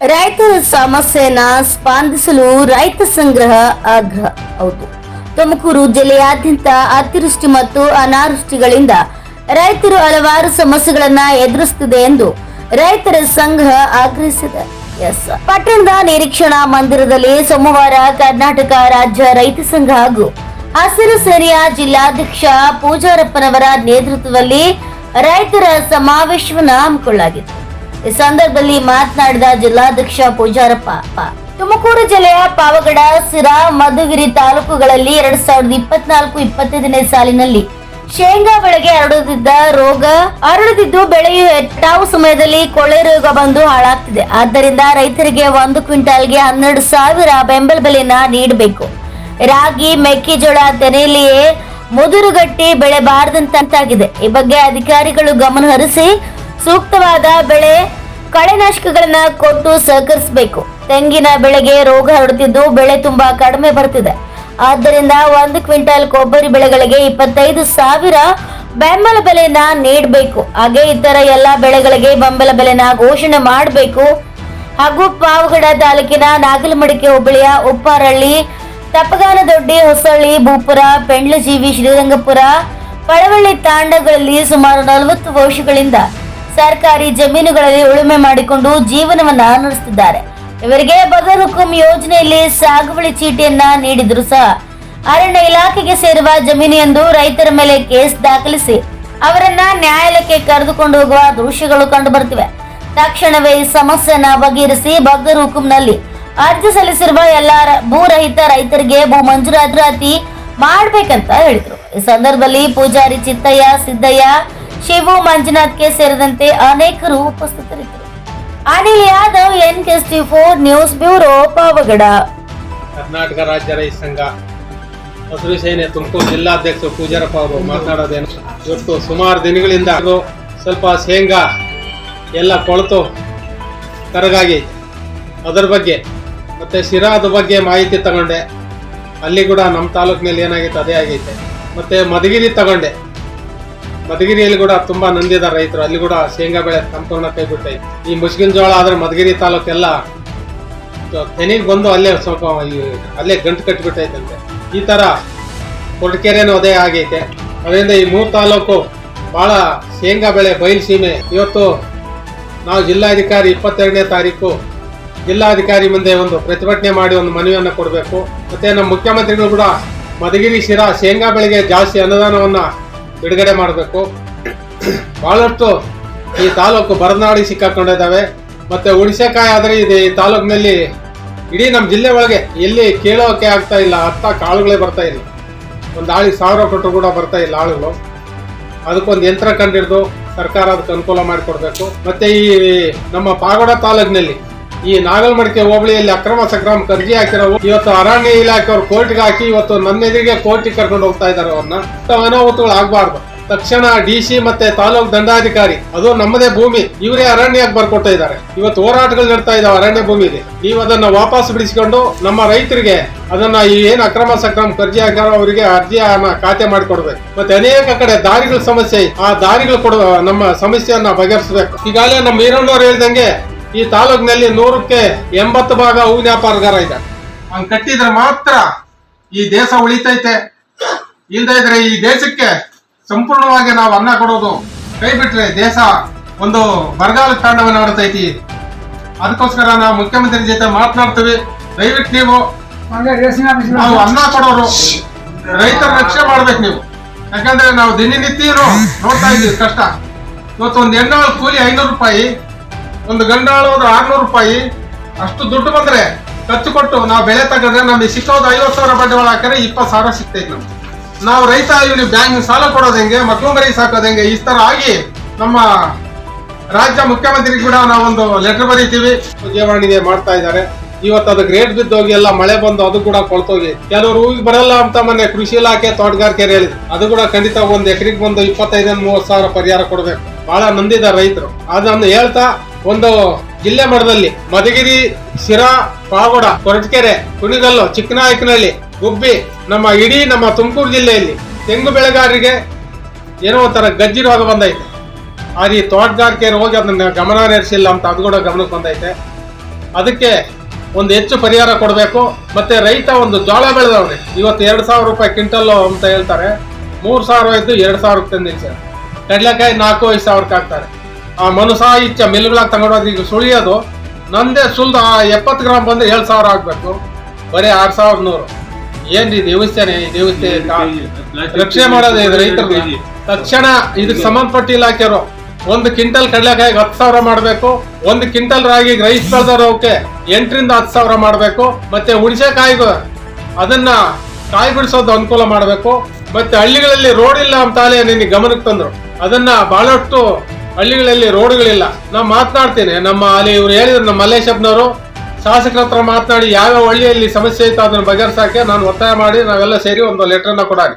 ರೈತರ ಸಮಸ್ಯೆನ ಸ್ಪಂದಿಸಲು ರೈತ ಸಂಗ್ರಹ ಆಗ್ರಹ. ಹೌದು. ತುಮಕೂರು ಜಿಲ್ಲೆಯಾದ್ಯಂತ ಅತಿವೃಷ್ಟಿ ಮತ್ತು ಅನಾವೃಷ್ಟಿಗಳಿಂದ ರೈತರು ಹಲವಾರು ಸಮಸ್ಯೆಗಳನ್ನ ಎದುರಿಸುತ್ತಿದೆ ಎಂದು ರೈತರ ಸಂಘ ಆಗ್ರಹಿಸಿದೆ. ಎಸ್. ಪಟ್ಟಣದ ನಿರೀಕ್ಷಣಾ ಮಂದಿರದಲ್ಲಿ ಸೋಮವಾರ ಕರ್ನಾಟಕ ರಾಜ್ಯ ರೈತ ಸಂಘ ಹಾಗೂ ಹಸಿರು ಸೇನೆಯ ಜಿಲ್ಲಾಧ್ಯಕ್ಷ ಪೂಜಾರಪ್ಪನವರ ನೇತೃತ್ವದಲ್ಲಿ ರೈತರ ಸಮಾವೇಶವನ್ನು ಹಮ್ಮಿಕೊಳ್ಳಲಾಗಿತ್ತು. ಈ ಸಂದರ್ಭದಲ್ಲಿ ಮಾತನಾಡಿದ ಜಿಲ್ಲಾಧ್ಯಕ್ಷ ಪೂಜಾರಪ್ಪ ತುಮಕೂರು ಜಿಲ್ಲೆಯ ಪಾವಗಡ, ಸಿರಾ, ಮಧುಗಿರಿ ತಾಲೂಕುಗಳಲ್ಲಿ ಎರಡ್ ಸಾವಿರದ ಇಪ್ಪತ್ನಾಲ್ಕು ಇಪ್ಪತ್ತೈದನೇ ಸಾಲಿನಲ್ಲಿ ಶೇಂಗಾ ಬೆಳೆಗೆ ಹರಡುತ್ತಿದ್ದ ರೋಗ, ಹರಡುತ್ತಿದ್ದು ಬೆಳೆಯು ಹೆಟ್ಟಾವು ಸಮಯದಲ್ಲಿ ಕೊಳೆ ರೋಗ ಬಂದು ಹಾಳಾಗ್ತಿದೆ. ಆದ್ದರಿಂದ ರೈತರಿಗೆ ಒಂದು ಕ್ವಿಂಟಾಲ್ಗೆ ಹನ್ನೆರಡು ಸಾವಿರ ಬೆಂಬಲ ಬೆಲೆಯನ್ನ ನೀಡಬೇಕು. ರಾಗಿ, ಮೆಕ್ಕೆಜೋಳ, ತೆನೆಯಲ್ಲಿಯೇ ಮುದುರುಗಟ್ಟಿ ಬೆಳೆ ಬಾರದಂತಾಗಿದೆ ಈ ಬಗ್ಗೆ ಅಧಿಕಾರಿಗಳು ಗಮನ ಹರಿಸಿ ಸೂಕ್ತವಾದ ಬೆಳೆ ಕಳೆನಾಶಕಗಳನ್ನ ಕೊಟ್ಟು ಸಹಕರಿಸಬೇಕು. ತೆಂಗಿನ ಬೆಳೆಗೆ ರೋಗ ಹರಡುತ್ತಿದ್ದು ಬೆಳೆ ತುಂಬಾ ಕಡಿಮೆ ಬರ್ತಿದೆ. ಆದ್ದರಿಂದ ಒಂದು ಕ್ವಿಂಟಲ್ ಕೊಬ್ಬರಿ ಬೆಳೆಗಳಿಗೆ ಇಪ್ಪತ್ತೈದು ಸಾವಿರ ಬೆಂಬಲ ಬೆಲೆಯನ್ನ ನೀಡಬೇಕು. ಹಾಗೆ ಇತರ ಎಲ್ಲ ಬೆಳೆಗಳಿಗೆ ಬೆಂಬಲ ಬೆಲೆನ ಘೋಷಣೆ ಮಾಡಬೇಕು. ಹಾಗೂ ಪಾವಗಡ ತಾಲೂಕಿನ ನಾಗಲಮಡಿಕೆ ಹೋಬಳಿಯ ಉಪ್ಪಾರಳ್ಳಿ ತಪ್ಪಗಾನದೊಡ್ಡಿ, ಹೊಸಳ್ಳಿ, ಭೂಪುರ, ಪೆಂಡ್ಲಜೀವಿ, ಶ್ರೀರಂಗಪುರ, ಪಳವಳ್ಳಿ ತಾಂಡಗಳಲ್ಲಿ ಸುಮಾರು ನಲವತ್ತು ವರ್ಷಗಳಿಂದ ಸರ್ಕಾರಿ ಜಮೀನುಗಳಲ್ಲಿ ಉಳುಮೆ ಮಾಡಿಕೊಂಡು ಜೀವನವನ್ನ ನಡೆಸುತ್ತಿದ್ದಾರೆ ಇವರಿಗೆ ಬಗರ್ ಹುಕುಂ ಯೋಜನೆಯಲ್ಲಿ ಸಾಗುವಳಿ ಚೀಟಿಯನ್ನ ನೀಡಿದ್ರು ಸಹ. ಅರಣ್ಯ ಇಲಾಖೆಗೆ ಸೇರುವ ಜಮೀನು ಎಂದು ರೈತರ ಮೇಲೆ ಕೇಸ್ ದಾಖಲಿಸಿ ಅವರನ್ನ ನ್ಯಾಯಾಲಯಕ್ಕೆ ಕರೆದುಕೊಂಡು ಹೋಗುವ ದೃಶ್ಯಗಳು ಕಂಡು ಬರ್ತಿವೆ ತಕ್ಷಣವೇ ಈ ಸಮಸ್ಯೆಯನ್ನ ಬಗೆಹರಿಸಿ ಬಗರ್ ಹುಕುಂನಲ್ಲಿ ಅರ್ಜಿ ಸಲ್ಲಿಸಿರುವ ಎಲ್ಲ ಭೂರಹಿತ ರೈತರಿಗೆ ಭೂ ಮಂಜೂರಾತಿ ಮಾಡಬೇಕಂತ ಹೇಳಿದ್ರು. ಈ ಸಂದರ್ಭದಲ್ಲಿ ಪೂಜಾರಿ ಚಿತ್ತಯ್ಯ, ಸಿದ್ದಯ್ಯ ಶಿವು ಮಂಜುನಾಥ್ಗೆ ಸೇರಿದಂತೆ ಅನೇಕರು ಉಪಸ್ಥಿತರಿದ್ದರು. Anil Yadav N K four news bureau Pavagada. Karnataka ರಾಜ್ಯ ರೈತ ಸಂಘ, ಹಸಿರು ಸೇನೆ ತುಮಕೂರು ಜಿಲ್ಲಾಧ್ಯಕ್ಷ ಪೂಜಾರಪ್ಪ ಅವರು ಮಾತನಾಡೋದೇನು? ಇವತ್ತು ಸುಮಾರು ದಿನಗಳಿಂದ ಸ್ವಲ್ಪ ಶೇಂಗಾ ಎಲ್ಲ ಕೊಳೆತು. ಕರಗಾಗಿ ಅದರ ಬಗ್ಗೆ ಮತ್ತು ಶಿರಾದ ಬಗ್ಗೆ ಮಾಹಿತಿ ತಗೊಂಡೆ. ಅಲ್ಲಿ ಕೂಡ ನಮ್ಮ ತಾಲೂಕಿನಲ್ಲಿ ಏನಾಗೈತೆ ಅದೇ ಆಗೈತೆ. ಮತ್ತು ಮಧುಗಿರಿ ತಗೊಂಡೆ. ಮಧುಗಿರಿಯಲ್ಲಿ ಕೂಡ ತುಂಬಾ ನಂದಿದ ರೈತರು. ಅಲ್ಲಿ ಕೂಡ ಶೇಂಗಾ ಬೆಳೆ ಸಂಪೂರ್ಣ ಕೈ ಬಿಟ್ಟೈತೆ ಈ ಮುಸ್ಕಿನ ಜೋಳ ಆದ್ರೆ ಮಧುಗಿರಿ ತಾಲೂಕೆಲ್ಲ ತೆನಿಗೆ ಬಂದು ಅಲ್ಲೇ ಸ್ವಲ್ಪ ಅಲ್ಲೇ ಗಂಟು ಕಟ್ಟಿಬಿಟ್ಟೈತಂತೆ ಈ ಥರ ಕೊಟ್ಟಕೆರೆನೂ ಅದೇ ಆಗೈತೆ. ಅದರಿಂದ ಈ ಮೂರು ತಾಲೂಕು ಭಾಳ ಶೇಂಗಾ ಬೆಳೆ ಬಯಲು ಸೀಮೆ. ಇವತ್ತು ನಾವು ಜಿಲ್ಲಾಧಿಕಾರಿ ಇಪ್ಪತ್ತೆರಡನೇ ತಾರೀಕು ಜಿಲ್ಲಾಧಿಕಾರಿ ಮುಂದೆ ಒಂದು ಪ್ರತಿಭಟನೆ ಮಾಡಿ ಒಂದು ಮನವಿಯನ್ನು ಕೊಡಬೇಕು. ಮತ್ತೆ ನಮ್ಮ ಮುಖ್ಯಮಂತ್ರಿಗಳು ಕೂಡ ಮಧುಗಿರಿ ಶಿರಾ ಶೇಂಗಾ ಬೆಳೆಗೆ ಜಾಸ್ತಿ ಅನುದಾನವನ್ನು ಬಿಡುಗಡೆ ಮಾಡಬೇಕು. ಬಹಳಷ್ಟು ಈ ತಾಲೂಕು ಬರನಾಡಿ ಸಿಕ್ಕಾಕೊಂಡಿದ್ದಾವೆ. ಮತ್ತೆ ಹುಣಸೆಕಾಯಿ ಆದರೆ ಇದೆ ಈ ತಾಲೂಕಿನಲ್ಲಿ ಇಡೀ ನಮ್ಮ ಜಿಲ್ಲೆ ಒಳಗೆ ಎಲ್ಲಿ ಕೇಳೋಕೆ ಆಗ್ತಾ ಇಲ್ಲ ಅರ್ಥ ಕಾಳುಗಳೇ ಬರ್ತಾ ಇಲ್ಲ. ಒಂದು ಆಳಿ ಸಾವಿರ ಕೊಟ್ಟರು ಕೂಡ ಬರ್ತಾ ಇಲ್ಲ ಆಳುಗಳು. ಅದಕ್ಕೊಂದು ಯಂತ್ರ ಕಂಡಿಡ್ದು ಸರ್ಕಾರ ಅದಕ್ಕೆ ಅನುಕೂಲ ಮಾಡಿಕೊಡ್ಬೇಕು. ಮತ್ತೆ ಈ ನಮ್ಮ ಪಾಗೋಡ ತಾಲೂಕಿನಲ್ಲಿ ಈ ನಾಗಲ್ಮಡಿಕೆ ಹೋಬಳಿಯಲ್ಲಿ ಅಕ್ರಮ ಸಕ್ರಮ ಕರ್ಜಿ ಹಾಕಿರೋ ಇವತ್ತು ಅರಣ್ಯ ಇಲಾಖೆ ಇಲಾಖೆಯವರು ಕೋರ್ಟ್ಗೆ ಹಾಕಿ ಇವತ್ತು ನನ್ನ ಎದುರಿಗೆ ಕೋರ್ಟಿಗೆ ಕರ್ಕೊಂಡು ಹೋಗ್ತಾ ಇದ್ದಾರೆ ಅವ್ರನ್ನ. ಅನಾಹುತಗಳು ಆಗ್ಬಾರ್ದು. ತಕ್ಷಣ ಡಿ ಸಿ ಮತ್ತೆ ತಾಲೂಕು ದಂಡಾಧಿಕಾರಿ, ಅದು ನಮ್ಮದೇ ಭೂಮಿ, ಇವರೇ ಅರಣ್ಯಕ್ಕೆ ಬರ್ಕೊಡ್ತಾ ಇದ್ದಾರೆ. ಇವತ್ತು ಹೋರಾಟಗಳು ನಡ್ತಾ ಇದಾವೆ ಅರಣ್ಯ ಭೂಮಿಗೆ ನೀವು ಅದನ್ನ ವಾಪಸ್ ಬಿಡಿಸಿಕೊಂಡು ನಮ್ಮ ರೈತರಿಗೆ ಅದನ್ನ ಈ ಏನ್ ಅಕ್ರಮ ಸಕ್ರಮ ಕರ್ಜಿ ಹಾಕಿರೋ ಅವರಿಗೆ ಅರ್ಜಿಯನ್ನ ಖಾತೆ ಮಾಡಿಕೊಡ್ಬೇಕು. ಮತ್ತೆ ಅನೇಕ ಕಡೆ ದಾರಿಗಳ ಸಮಸ್ಯೆ, ಆ ದಾರಿಗಳು ಕೊಡುವ ನಮ್ಮ ಸಮಸ್ಯೆಯನ್ನ ಬಗೆಹರಿಸಬೇಕು. ಈಗಾಗಲೇ ನಮ್ಮ ಈರಣ್ಣವ್ರು ಹೇಳ್ದಂಗೆ ಈ ತಾಲೂಕಿನಲ್ಲಿ ನೂರಕ್ಕೆ ಎಂಬತ್ತು ಭಾಗ ಹೂವಿನ ವ್ಯಾಪಾರಗಾರ ಇದೆ ಹಂಗ್ ಕಟ್ಟಿದ್ರೆ ಮಾತ್ರ ಈ ದೇಶ ಉಳಿತೈತೆ. ಇಲ್ದೇ ಇದ್ರೆ ಈ ದೇಶಕ್ಕೆ ಸಂಪೂರ್ಣವಾಗಿ ನಾವು ಅನ್ನ ಕೊಡೋದು ಕೈ ಬಿಟ್ರೆ ದೇಶ ಒಂದು ಬರಗಾಲ ತಾಂಡವನ್ನ ಆಡ್ತೈತಿ ಅದಕ್ಕೋಸ್ಕರ ನಾವು ಮುಖ್ಯಮಂತ್ರಿ ಜೊತೆ ಮಾತನಾಡ್ತೀವಿ. ದಯವಿಟ್ಟು ನೀವು ನಾವು ಅನ್ನ ಕೊಡೋರು. ರೈತರ ರಕ್ಷೆ ಮಾಡ್ಬೇಕು ನೀವು. ಯಾಕಂದ್ರೆ ನಾವು ದಿನನಿತ್ಯ ನೋಡ್ತಾ ಇದ್ದೀವಿ ಕಷ್ಟ. ಇವತ್ತು ಒಂದು ಎಣ್ಣೆ ಕೂಲಿ ಐನೂರು ರೂಪಾಯಿ ಒಂದು ಗಂಡಾಳು ಒಂದು ಆರ್ನೂರು ರೂಪಾಯಿ. ಅಷ್ಟು ದುಡ್ಡು ಬಂದ್ರೆ ಖರ್ಚು ಕೊಟ್ಟು ನಾವು ಬೆಳೆ ತಗೊಂಡ್ರೆ ನಮಗೆ ಸಿಕ್ಕೋದು ಐವತ್ತು ಸಾವಿರ ಬಂಡವಾಳ ಹಾಕಿದ್ರೆ ಇಪ್ಪತ್ತು ಸಾವಿರ ಸಿಗ್ತೈತೆ ನಮ್ಗೆ. ನಾವು ರೈತ ಇವ್ನಿ ಬ್ಯಾಂಕ್ ಸಾಲ ಕೊಡೋದು ಹೆಂಗೆ ಮಕ್ಕಳು ಮರಿ ಸಾಕೋದು ಹೆಂಗೆ, ಈ ಥರ ಆಗಿ ನಮ್ಮ ರಾಜ್ಯ ಮುಖ್ಯಮಂತ್ರಿ ಕೂಡ ನಾವೊಂದು ಲೆಟರ್ ಬರೀತೀವಿ. ಜೀವಣಿಗೆ ಮಾಡ್ತಾ ಇದ್ದಾರೆ. ಇವತ್ತು ಅದು ಗ್ರೇಟ್ ಬಿದ್ದೋಗಿ ಎಲ್ಲ ಮಳೆ ಬಂದು ಅದು ಕೂಡ ಕೊಳ್ತೋಗಿ. ಕೆಲವರು ಹೂವಿಗೆ ಬರಲ್ಲ ಅಂತ ಮೊನ್ನೆ ಕೃಷಿ ಇಲಾಖೆ ತೋಟಗಾರಿಕೆ ಹೇಳಿದ್ರು. ಅದು ಕೂಡ ಖಂಡಿತ ಒಂದು ಎಕರೆಗೆ ಬಂದು ಇಪ್ಪತ್ತೈದರಿಂದ ಮೂವತ್ತು ಸಾವಿರ ಪರಿಹಾರ ಕೊಡಬೇಕು. ಬಹಳ ನಂದಿದ್ದಾರೆ ರೈತರು. ಅದನ್ನು ಹೇಳ್ತಾ ಒಂದು ಜಿಲ್ಲೆ ಮಟ್ಟದಲ್ಲಿ ಮಧುಗಿರಿ, ಶಿರಾ, ಪಾವಗಡ ಕೊರಟಕೆರೆ ಕುಣಿಗಲ್ಲು, ಚಿಕ್ಕನಾಯಕನಹಳ್ಳಿ ಗುಬ್ಬಿ ನಮ್ಮ ಇಡೀ ನಮ್ಮ ತುಮಕೂರು ಜಿಲ್ಲೆಯಲ್ಲಿ ತೆಂಗು ಬೆಳೆಗಾರರಿಗೆ ಏನೋ ಒಂಥರ ಗಜ್ಜಿ ರೋಗ ಬಂದೈತೆ. ಆ ಈ ತೋಟಗಾರಿಕೆ ಹೋಗಿ ಅದನ್ನ ಗಮನ ಹರಿಸಿಲ್ಲ ಅಂತ ಅದು ಕೂಡ ಗಮನಕ್ಕೆ ಬಂದೈತೆ. ಅದಕ್ಕೆ ಒಂದು ಹೆಚ್ಚು ಪರಿಹಾರ ಕೊಡಬೇಕು. ಮತ್ತೆ ರೈತ ಒಂದು ಜೋಳ ಬೆಳೆದವ್ರೆ ಇವತ್ತು ಎರಡು ಸಾವಿರ ರೂಪಾಯಿ ಕ್ವಿಂಟಲ್ಲು ಅಂತ ಹೇಳ್ತಾರೆ. ಮೂರು ಸಾವಿರ ಇದ್ದು ಎರಡು ಸಾವಿರಕ್ಕೆ ತಂದು ಕಡಲೆಕಾಯಿ ನಾಲ್ಕು ಐದು ಸಾವಿರಕ್ಕೆ ಹಾಕ್ತಾರೆ. ಆ ಮನುಸಾಹಿತ್ಯ ಮಿಲ್ಗಳಾಗಿ ತಗೊಂಡೋದ್ರೆ ಈಗ ಸುಳಿಯೋದು ನಂದೇ ಸುಲ್ದು ಆ ಎಪ್ಪತ್ತು ಗ್ರಾಮ್ ಬಂದ್ರೆ ಏಳು ಸಾವಿರ ಆಗ್ಬೇಕು. ಬರೀ ಆರು ಸಾವಿರದ ನೂರು. ಏನ್ರಿ ದೇವಸ್ಥಾನ ಈ ದೇವಸ್ಥಾನ ರಕ್ಷಣೆ ಮಾಡೋದು ಇದು ರೈತರಿಗೆ ತಕ್ಷಣ ಇದಕ್ಕೆ ಸಂಬಂಧಪಟ್ಟ ಇಲಾಖೆಯವರು ಒಂದು ಕ್ವಿಂಟಲ್ ಕಡಲೆಕಾಯಿಗೆ ಹತ್ತು ಸಾವಿರ ಮಾಡಬೇಕು ಒಂದು ಕ್ವಿಂಟಲ್ ರಾಗಿ ರೈಸ್ ಬೆಳೆದವ್ರವಕ್ಕೆ ಎಂಟರಿಂದ ಹತ್ತು ಸಾವಿರ ಮಾಡಬೇಕು ಮತ್ತೆ ಹುಣಸೆಕಾಯಿಗೂ ಅದನ್ನ ಕಾಯಿ ಬಿಡಿಸೋದು ಅನುಕೂಲ ಮಾಡಬೇಕು ಮತ್ತೆ ಹಳ್ಳಿಗಳಲ್ಲಿ ರೋಡ್ ಇಲ್ಲ ಅಂತ ನಿನ್ಗೆ ಗಮನಕ್ಕೆ ತಂದ್ರು. ಅದನ್ನ ಬಹಳಷ್ಟು ಹಳ್ಳಿಗಳಲ್ಲಿ ರೋಡ್ಗಳಿಲ್ಲ. ನಾವು ಮಾತನಾಡ್ತೇನೆ. ನಮ್ಮ ಅಲ್ಲಿ ಇವ್ರು ಹೇಳಿದ್ರು, ನಮ್ಮ ಮಲ್ಲೇಶಪ್ಪನವರು, ಶಾಸಕರ ಹತ್ರ ಮಾತನಾಡಿ ಯಾವ್ಯಾವ ಹಳ್ಳಿಯಲ್ಲಿ ಸಮಸ್ಯೆ ಇತ್ತು ಅದನ್ನು ಬಗೆಹರಿಸಕ್ಕೆ ನಾನು ಒತ್ತಾಯ ಮಾಡಿ ನಾವೆಲ್ಲ ಸೇರಿ ಒಂದು ಲೆಟರ್ನ ಕೊಡಾರಿ